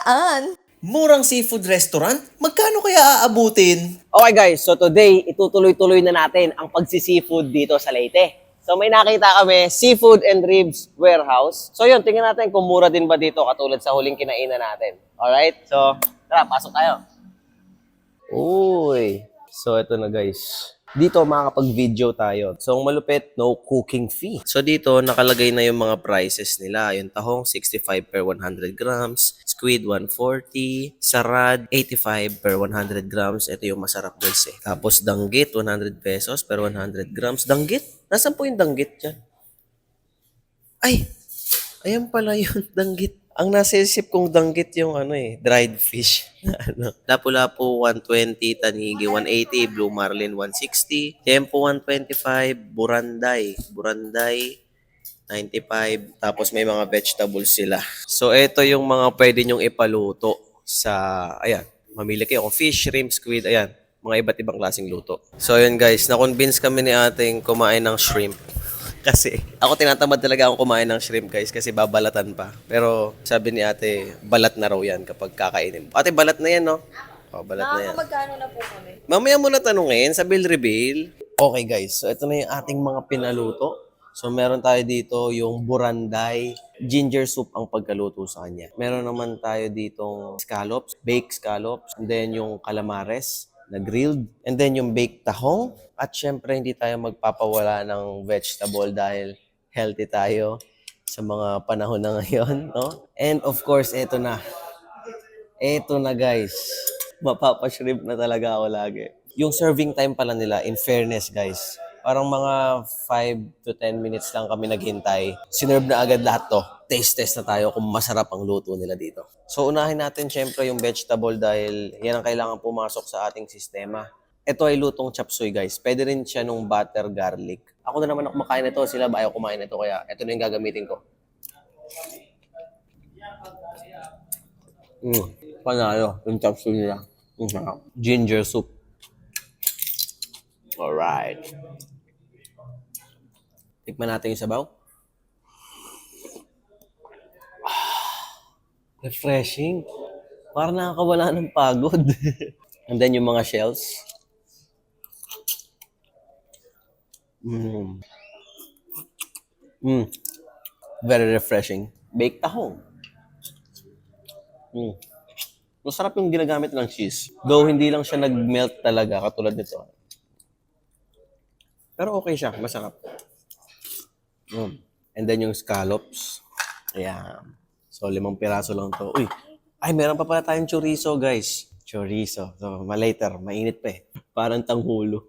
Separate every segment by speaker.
Speaker 1: Saan?
Speaker 2: Murang seafood restaurant? Magkano kaya aabutin?
Speaker 3: Okay guys, so today, itutuloy-tuloy na natin ang pagsi-seafood dito sa Leyte. So may nakita kami, Seafood and Ribs Warehouse. So yun, tingnan natin kung mura din ba dito katulad sa huling kinainan natin. Alright, so tara, pasok tayo. Uy, so ito na guys. Dito makakapag-video tayo. So ang malupit, no cooking fee. So dito nakalagay na yung mga prices nila. Yung tahong 65 per 100 grams, squid 140, sarad 85 per 100 grams. Ito yung masarap guys eh. Tapos danggit 100 pesos per 100 grams. Danggit? Nasaan po yung danggit dyan? Ay, ayan pala yung danggit. Ang nasa isip kong danggit yung ano eh, dried fish. ano, Lapu-Lapu 120, Tanigi 180, Blue Marlin 160, Tempo 125, Buranday, Buranday 95, tapos may mga vegetables sila. So ito yung mga pwede nyong ipaluto sa, ayan, mamili kayo kung fish, shrimp, squid, ayan, mga iba't ibang klaseng luto. So ayun guys, na-convince kami ni ating kumain ng shrimp. Kasi ako tinatamad talaga akong kumain ng shrimp guys kasi babalatan pa. Pero sabi ni ate, balat na raw yan kapag kakainin. Ate, balat na yan no? Oh, balat na yan.
Speaker 1: Magkano na po kami?
Speaker 3: Mamaya mo na tanungin sa bill reveal. Okay guys, so ito na yung ating mga pinaluto. So meron tayo dito yung buranday, ginger soup ang pagkaluto sa kanya. Meron naman tayo ditong scallops, baked scallops, and then yung calamares na grilled, and then yung baked tahong. At syempre hindi tayo magpapawala ng vegetable dahil healthy tayo sa mga panahon na ngayon, no? And of course, ito na. Ito na guys. Mapapashrimp na talaga ako lagi. Yung serving time pala nila, in fairness guys, parang mga 5 to 10 minutes lang kami naghintay. Sinerve na agad lahat to. Taste test na tayo kung masarap ang luto nila dito. So unahin natin syempre yung vegetable dahil yan ang kailangan pumasok sa ating sistema. Ito ay lutong chop suey guys. Pwede rin siya nung butter garlic. Ako na naman ako kumakain nito, sila ba ayaw kumain nito kaya ito na yung gagamitin ko. Mm. Panalo, yung chop suey nila. Sarap. Ginger soup. Alright. Tikman natin yung sabaw. Ah, Refreshing. Parang nakakawala ng pagod. And then yung mga shells. Mm. Mm. Very refreshing. Baked tahong. Mm. Masarap yung ginagamit ng cheese. Though hindi lang siya nag-melt talaga katulad nito. Pero okay siya, masarap. Mm. And then yung scallops. Ayan. So, limang piraso lang to. Uy, ay, meron pa pala tayong chorizo, guys. Chorizo. So, ma-later. Mainit pa eh. Parang tanghulo.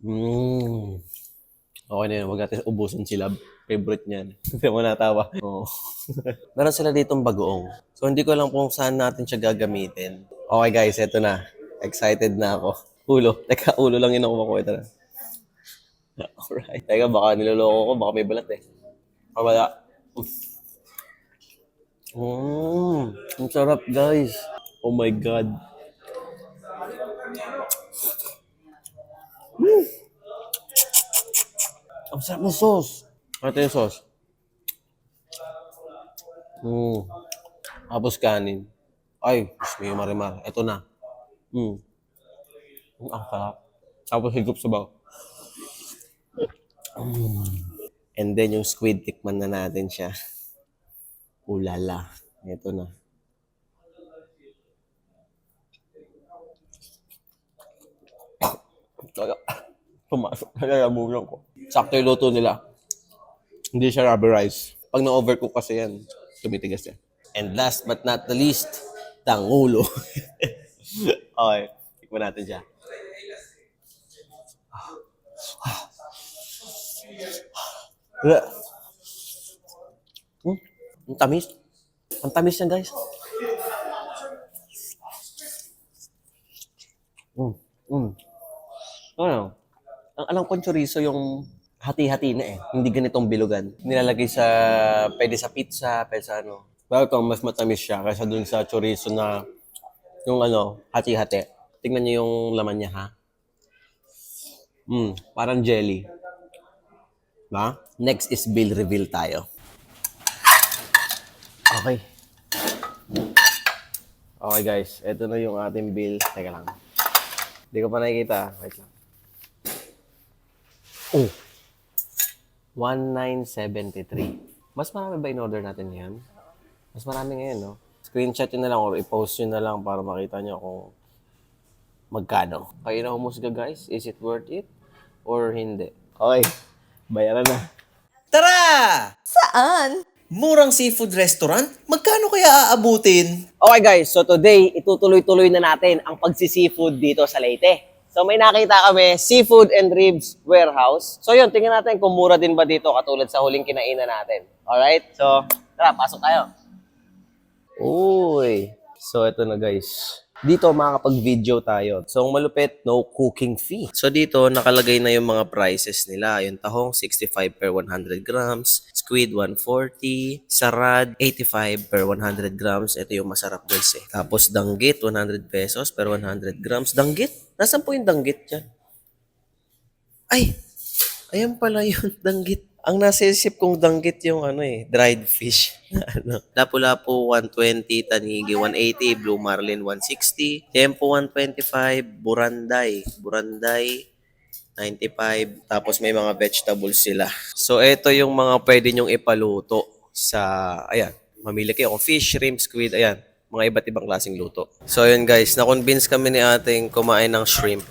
Speaker 3: mm. Okay na yun. Huwag natin ubusin sila. Favorite niyan. Hindi mo natawa. Oo. meron sila ditong bagoong. So, hindi ko lang kung saan natin siya gagamitin. Okay, guys. Eto na. Excited na ako. Ulo. Teka, ulo lang yun ako makuha. Na. Alright. Teka, baka niloloko ko. Baka may balat eh. Ah, wala. Mmm. Ang sarap, guys. Oh my God. Mm. Ang sarap ng sauce. Ito yung sauce. Mm. Tapos kanin. Ay, Diyos mio, marimar. Ito na. Mm. Mm, Ang sarap. Tapos higop sabaw. Mm. And then yung squid, tikman na natin siya. Ulala. Ito na. Pumasok na lalamunan ko. Sakto yung luto nila. Hindi siya rubber rice. Pag na-overcook kasi yan, tumitigas yan. And last but not the least, tangulo. okay, tikman natin siya. Wala. Hmm? Ang tamis. Ang tamis niya, guys. Mm. Mm. Ano? Ang alam kong chorizo yung hati-hati na eh. Hindi ganitong bilugan. Nilalagay sa, pwede sa pizza, pwede sa ano. Pero ito, mas matamis siya kaysa dun sa chorizo na yung ano, hati-hati. Tingnan niyo yung laman niya, ha? Mm, parang jelly. Ba? Next is bill reveal tayo. Okay. Okay guys, ito na yung ating bill. Teka lang. Hindi ko pa nakikita. Wait lang. Oh! 1973. Mas marami ba in-order natin ngayon? Mas marami ngayon, no? Screenshot yun na lang or i-post yun na lang para makita nyo kung magkano. Kayo na humusga guys. Is it worth it? Or hindi? Okay. Bayaran na.
Speaker 2: Tara!
Speaker 1: Saan?
Speaker 2: Murang seafood restaurant? Magkano kaya aabutin?
Speaker 3: Okay guys, so today, itutuloy-tuloy na natin ang pagsi-seafood dito sa Leyte. So may nakita kami, Seafood and Ribs Warehouse. So yun, tingnan natin kung mura din ba dito katulad sa huling kinainan natin. Alright? So, tara, pasok tayo. Uy. So ito na guys. Dito makakapag-video tayo. So ang malupit, no cooking fee. So dito nakalagay na yung mga prices nila. Yung tahong 65 per 100 grams, squid 140, sarad 85 per 100 grams. Ito yung masarap guys eh. Tapos danggit 100 pesos per 100 grams. Danggit? Nasaan po yung danggit dyan? Ay! Ayan pala yung danggit. Ang nasa isip kong danggit yung ano eh, dried fish. ano. Lapu-lapu 120, tanigi 180, blue marlin 160, tempo 125, buranday, buranday 95, tapos may mga vegetables sila. So ito yung mga pwede nyong ipaluto sa, ayan, mamili kayo kung fish, shrimp, squid, ayan, mga iba't ibang klaseng luto. So yun guys, na-convince kami ni ating kumain ng shrimp.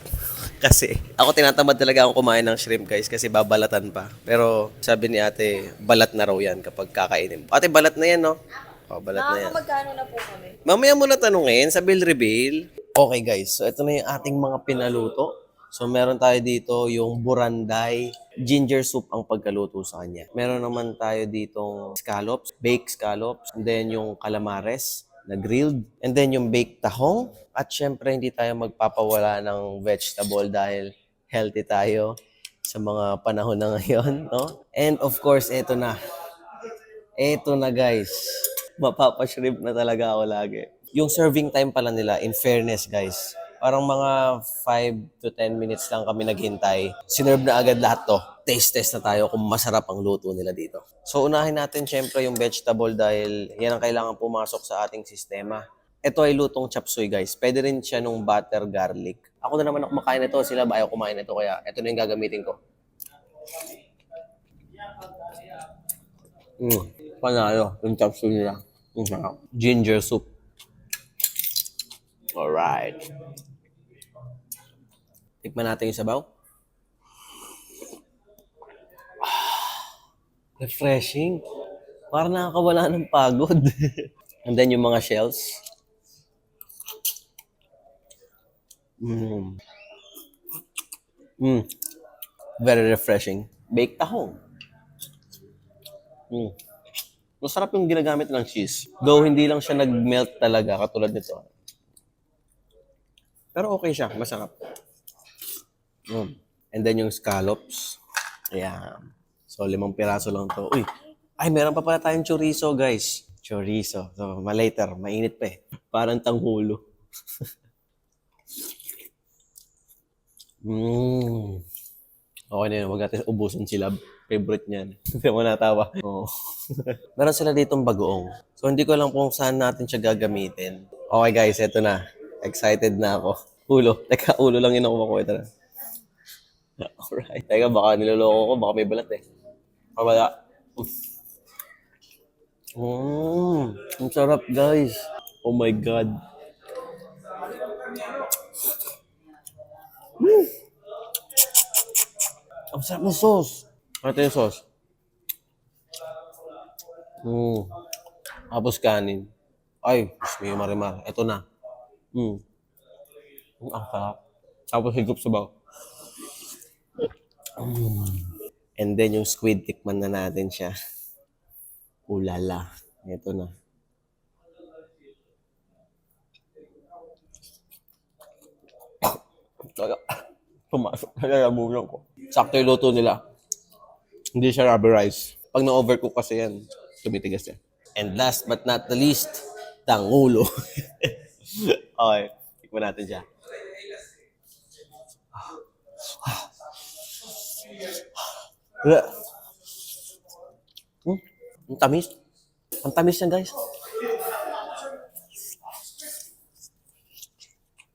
Speaker 3: Kasi ako tinatamad talaga ako kumain ng shrimp guys kasi babalatan pa. Pero sabi ni ate, balat na raw yan kapag kakainin mo. Ate, balat na yan no? Oh, balat na yan.
Speaker 1: Nakakapagkano na po kami?
Speaker 3: Mamaya mo na tanungin sa bill reveal. Okay guys, so ito na yung ating mga pinaluto. So meron tayo dito yung buranday, ginger soup ang pagkaluto sa kanya. Meron naman tayo ditong scallops, baked scallops, and then yung calamares na grilled, and then yung baked tahong. At syempre hindi tayo magpapawala ng vegetable dahil healthy tayo sa mga panahon na ngayon, no? And of course, ito na. Ito na guys. Mapapashrimp na talaga ako lagi. Yung serving time pala nila, in fairness guys, parang mga 5 to 10 minutes lang kami naghintay. Sinerve na agad lahat to. Taste test na tayo kung masarap ang luto nila dito. So unahin natin syempre yung vegetable dahil yan ang kailangan pumasok sa ating sistema. Ito ay lutong chop suey guys. Pwede rin siya nung butter garlic. Ako na naman ako kumakain nito, sila ba ayaw kumain nito kaya ito na yung gagamitin ko. Mm. Panalo. Yung chop suey nila. Mm, sarap. Ginger soup. Alright. Tikman natin yung sabaw. Ah, Refreshing. Parang nakakawala ng pagod. And then yung mga shells. Mm. Mm. Very refreshing. Baked tahong. Mm. Masarap yung ginagamit ng cheese. Though hindi lang siya nag-melt talaga katulad nito. Pero okay siya, masarap. Mm. And then yung scallops. Ayan. So, limang piraso lang to. Uy, ay, meron pa pala tayong chorizo, guys. Chorizo. So, ma-later. Mainit pa eh. Parang tanghulo. mm. Okay na yun. Huwag natin ubusin sila. Favorite niyan. Hindi mo natawa. Oo. meron sila ditong bagoong. So, hindi ko lang kung saan natin siya gagamitin. Okay, guys. Eto na. Excited na ako. Ulo. Teka, ulo lang yun ako makuha. Ito na. Alright. Teka, baka niloloko ko. Baka may balat eh. Baka wala. Mmm. Ang sarap, guys. Oh my God. Mm. Ang sarap ng sauce. Ito yung sauce. Mm. Tapos kanin. Ay, yung marimar. Ito na. Mm. Mm, Ang sarap. Tapos higop sabaw. Mm. And then yung squid, tikman na natin siya. Ulala. Ito na. Talaga, pumasok na lalamunan ko. Sakto yung luto nila. Hindi siya rubber rice. Pag na-overcook kasi yan, tumitigas yan. And last but not the least, tangulo. okay, tikman natin siya. Wala. Hmm, ang tamis. Ang tamis niya, guys.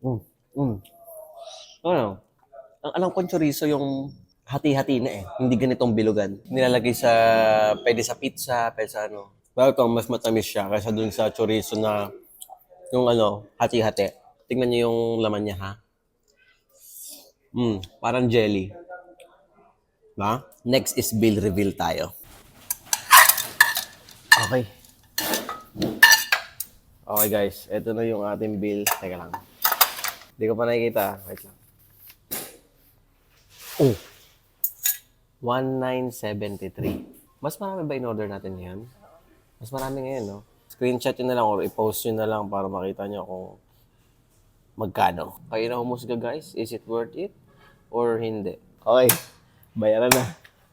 Speaker 3: Mm. Mm. Ano? Ang alam kong chorizo yung hati-hati na eh. Hindi ganitong bilugan. Nilalagay sa, pwede sa pizza, pwede sa ano. Pero ito, mas matamis siya kaysa dun sa chorizo na yung ano, hati-hati. Tingnan niyo yung laman niya, ha? Mm, parang jelly. Ba? Next is bill reveal tayo. Okay. Okay guys, ito na yung ating bill. Teka lang. Hindi ko pa nakikita. Wait lang. Oh! 1973. Mas marami ba in-order natin ngayon? Mas marami ngayon, no? Screenshot nyo na lang or i-post nyo na lang para makita nyo kung magkano. Kayo na humusga guys. Is it worth it? Or hindi? Okay. Bayaran na.